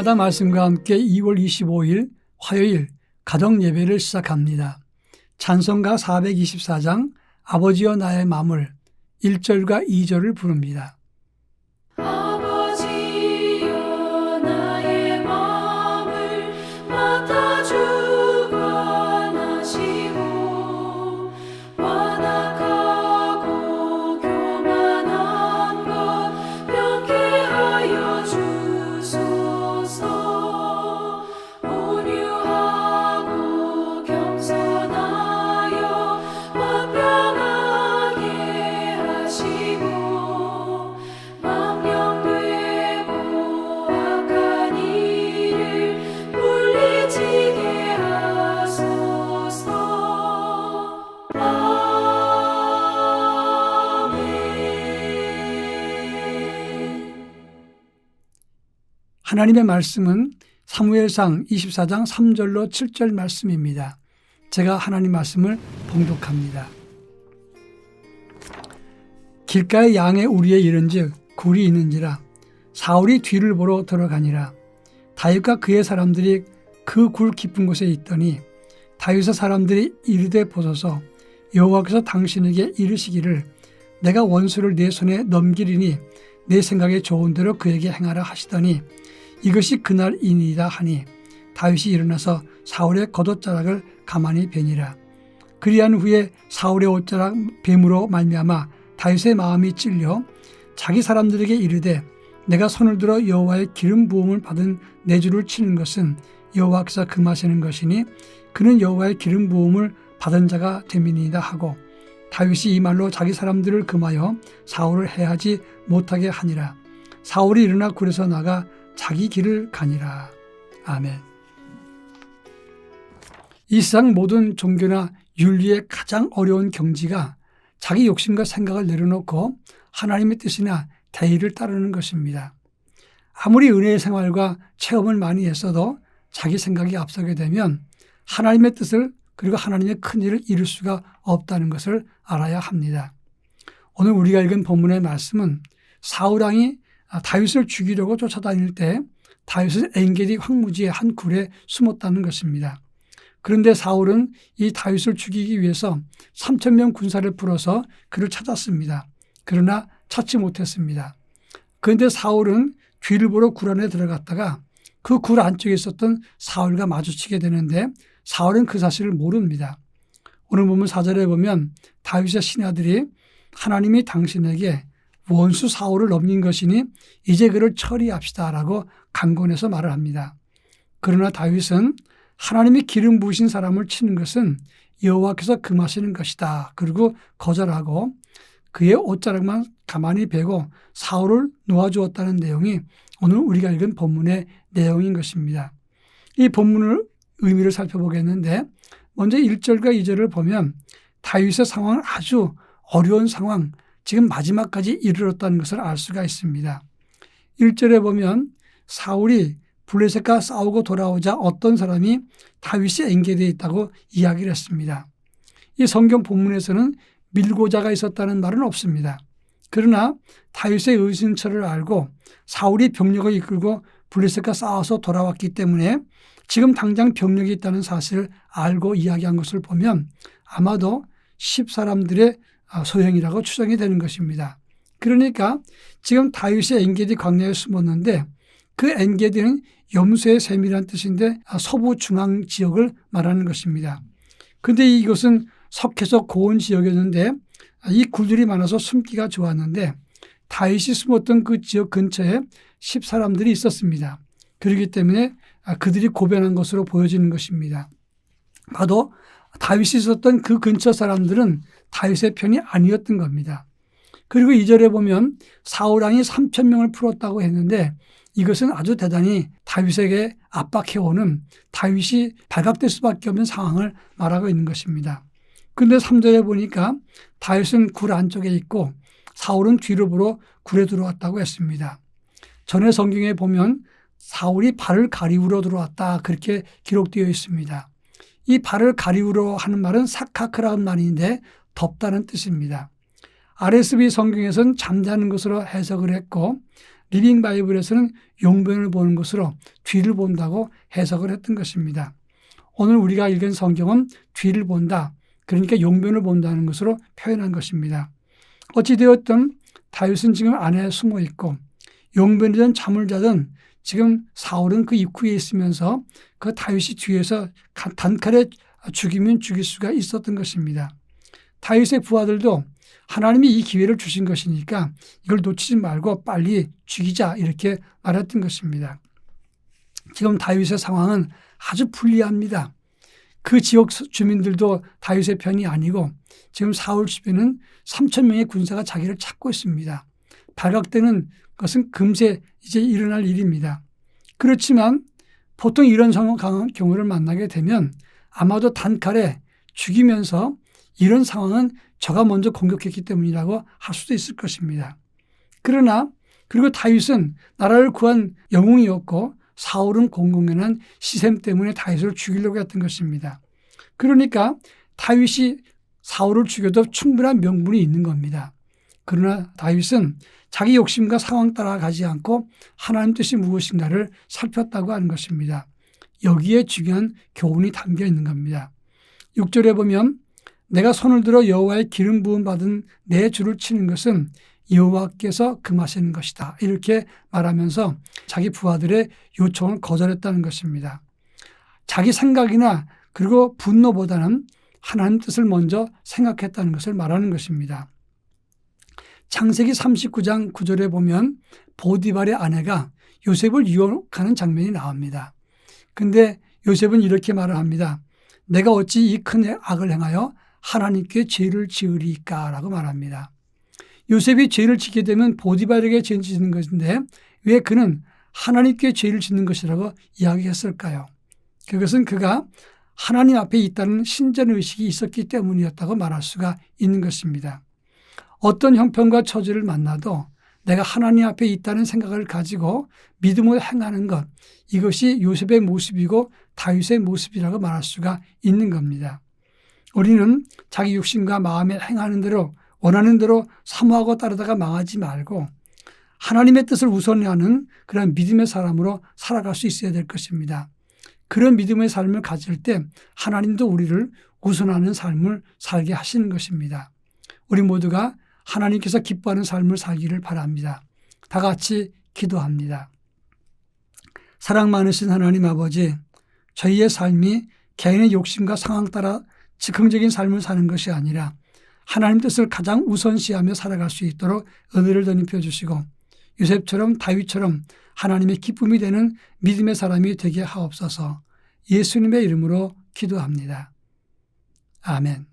날마다 말씀과 함께 2월 25일 화요일 가정 예배를 시작합니다. 찬송가 424장 아버지여 나의 마음을 1절과 2절을 부릅니다. 하나님의 말씀은 사무엘상 24장 3절로 7절 말씀입니다. 제가 하나님 말씀을 봉독합니다. 길가의 양의 우리에 이른즉 굴이 있는지라 사울이 뒤를 보러 들어가니라 다윗과 그의 사람들이 그 굴 깊은 곳에 있더니 다윗의 사람들이 이르되 보소서 여호와께서 당신에게 이르시기를 내가 원수를 내 손에 넘기리니 내 생각에 좋은 대로 그에게 행하라 하시더니 이것이 그날이니이다 하니 다윗이 일어나서 사울의 겉옷자락을 가만히 베니라. 그리한 후에 사울의 옷자락 뱀으로 말미암아 다윗의 마음이 찔려 자기 사람들에게 이르되 내가 손을 들어 여호와의 기름 부음을 받은 내 주를 치는 것은 여호와께서 금하시는 것이니 그는 여호와의 기름 부음을 받은 자가 됨이니이다 하고 다윗이 이 말로 자기 사람들을 금하여 사울을 해하지 못하게 하니라. 사울이 일어나 굴에서 나가 자기 길을 가니라 아멘 이 세상 모든 종교나 윤리의 가장 어려운 경지가 자기 욕심과 생각을 내려놓고 하나님의 뜻이나 대의를 따르는 것입니다. 아무리 은혜의 생활과 체험을 많이 했어도 자기 생각이 앞서게 되면 하나님의 뜻을 그리고 하나님의 큰 일을 이룰 수가 없다는 것을 알아야 합니다. 오늘 우리가 읽은 본문의 말씀은 사울왕이 다윗을 죽이려고 쫓아다닐 때 다윗은 엔게디 황무지의 한 굴에 숨었다는 것입니다. 그런데 사울은 이 다윗을 죽이기 위해서 3천 명 군사를 풀어서 그를 찾았습니다. 그러나 찾지 못했습니다. 그런데 사울은 뒤를 보러 굴 안에 들어갔다가 그 굴 안쪽에 있었던 사울과 마주치게 되는데 사울은 그 사실을 모릅니다. 오늘 보면 사절에 보면 다윗의 신하들이 하나님이 당신에게 원수 사울을 넘긴 것이니 이제 그를 처리합시다라고 강권해서 말을 합니다. 그러나 다윗은 하나님이 기름 부으신 사람을 치는 것은 여호와께서 금하시는 것이다. 그리고 거절하고 그의 옷자락만 가만히 베고 사울을 놓아주었다는 내용이 오늘 우리가 읽은 본문의 내용인 것입니다. 이 본문을 의미를 살펴보겠는데 먼저 1절과 2절을 보면 다윗의 상황은 아주 어려운 상황, 지금 마지막까지 이르렀다는 것을 알 수가 있습니다. 1절에 보면 사울이 블레셋과 싸우고 돌아오자 어떤 사람이 다윗이 엔게되어 있다고 이야기를 했습니다. 이 성경 본문에서는 밀고자가 있었다는 말은 없습니다. 그러나 다윗의 의심처를 알고 사울이 병력을 이끌고 블레셋과 싸워서 돌아왔기 때문에 지금 당장 병력이 있다는 사실을 알고 이야기한 것을 보면 아마도 10사람들의 소행이라고 추정이 되는 것입니다. 그러니까 지금 다윗의 엔게디 광야에 숨었는데 그 엔게디는 염소의 샘이라는 뜻인데 서부 중앙 지역을 말하는 것입니다. 그런데 이것은 석회적 고온 지역이었는데 이 굴들이 많아서 숨기가 좋았는데 다윗이 숨었던 그 지역 근처에 10사람들이 있었습니다. 그렇기 때문에 그들이 고변한 것으로 보여지는 것입니다. 봐도 다윗이 있었던 그 근처 사람들은 다윗의 편이 아니었던 겁니다. 그리고 이절에 보면 사울왕이 3천 명을 풀었다고 했는데 이것은 아주 대단히 다윗에게 압박해오는 다윗이 발각될 수밖에 없는 상황을 말하고 있는 것입니다. 그런데 3절에 보니까 다윗은 굴 안쪽에 있고 사울은 뒤로 보러 굴에 들어왔다고 했습니다. 전에 성경에 보면 사울이 발을 가리우러 들어왔다 그렇게 기록되어 있습니다. 이 발을 가리우러 하는 말은 사카크라는 말인데 덥다는 뜻입니다. RSV 성경에서는 잠자는 것으로 해석을 했고 리빙 바이블에서는 용변을 보는 것으로 뒤를 본다고 해석을 했던 것입니다. 오늘 우리가 읽은 성경은 뒤를 본다. 그러니까 용변을 본다는 것으로 표현한 것입니다. 어찌되었든 다윗은 지금 안에 숨어 있고 용변이든 잠을 자든 지금 사울은 그 입구에 있으면서 그 다윗이 뒤에서 단칼에 죽이면 죽일 수가 있었던 것입니다. 다윗의 부하들도 하나님이 이 기회를 주신 것이니까 이걸 놓치지 말고 빨리 죽이자 이렇게 말했던 것입니다. 지금 다윗의 상황은 아주 불리합니다. 그 지역 주민들도 다윗의 편이 아니고 지금 사울 주변은 3천 명의 군사가 자기를 찾고 있습니다. 발각되는 것은 금세 이제 일어날 일입니다. 그렇지만 보통 이런 경우를 만나게 되면 아마도 단칼에 죽이면서 이런 상황은 저가 먼저 공격했기 때문이라고 할 수도 있을 것입니다. 그러나 그리고 다윗은 나라를 구한 영웅이었고 사울은 공공연한 시샘 때문에 다윗을 죽이려고 했던 것입니다. 그러니까 다윗이 사울을 죽여도 충분한 명분이 있는 겁니다. 그러나 다윗은 자기 욕심과 상황 따라 가지 않고 하나님 뜻이 무엇인가를 살폈다고 하는 것입니다. 여기에 중요한 교훈이 담겨 있는 겁니다. 6절에 보면 내가 손을 들어 여호와의 기름 부음 받은 내 주를 치는 것은 여호와께서 금하시는 것이다. 이렇게 말하면서 자기 부하들의 요청을 거절했다는 것입니다. 자기 생각이나 그리고 분노보다는 하나님 뜻을 먼저 생각했다는 것을 말하는 것입니다. 창세기 39장 9절에 보면 보디발의 아내가 요셉을 유혹하는 장면이 나옵니다. 근데 요셉은 이렇게 말을 합니다. 내가 어찌 이 큰 악을 행하여 하나님께 죄를 지으리까라고 말합니다. 요셉이 죄를 짓게 되면 보디발에게 죄를 짓는 것인데 왜 그는 하나님께 죄를 짓는 것이라고 이야기했을까요? 그것은 그가 하나님 앞에 있다는 신전 의식이 있었기 때문이었다고 말할 수가 있는 것입니다. 어떤 형편과 처지를 만나도 내가 하나님 앞에 있다는 생각을 가지고 믿음을 행하는 것 이것이 요셉의 모습이고 다윗의 모습이라고 말할 수가 있는 겁니다. 우리는 자기 욕심과 마음에 행하는 대로 원하는 대로 사모하고 따르다가 망하지 말고 하나님의 뜻을 우선히 하는 그런 믿음의 사람으로 살아갈 수 있어야 될 것입니다. 그런 믿음의 삶을 가질 때 하나님도 우리를 우선하는 삶을 살게 하시는 것입니다. 우리 모두가 하나님께서 기뻐하는 삶을 살기를 바랍니다. 다 같이 기도합니다. 사랑 많으신 하나님 아버지, 저희의 삶이 개인의 욕심과 상황 따라 즉흥적인 삶을 사는 것이 아니라 하나님 뜻을 가장 우선시하며 살아갈 수 있도록 은혜를 덧입혀 주시고 요셉처럼 다윗처럼 하나님의 기쁨이 되는 믿음의 사람이 되게 하옵소서 예수님의 이름으로 기도합니다. 아멘.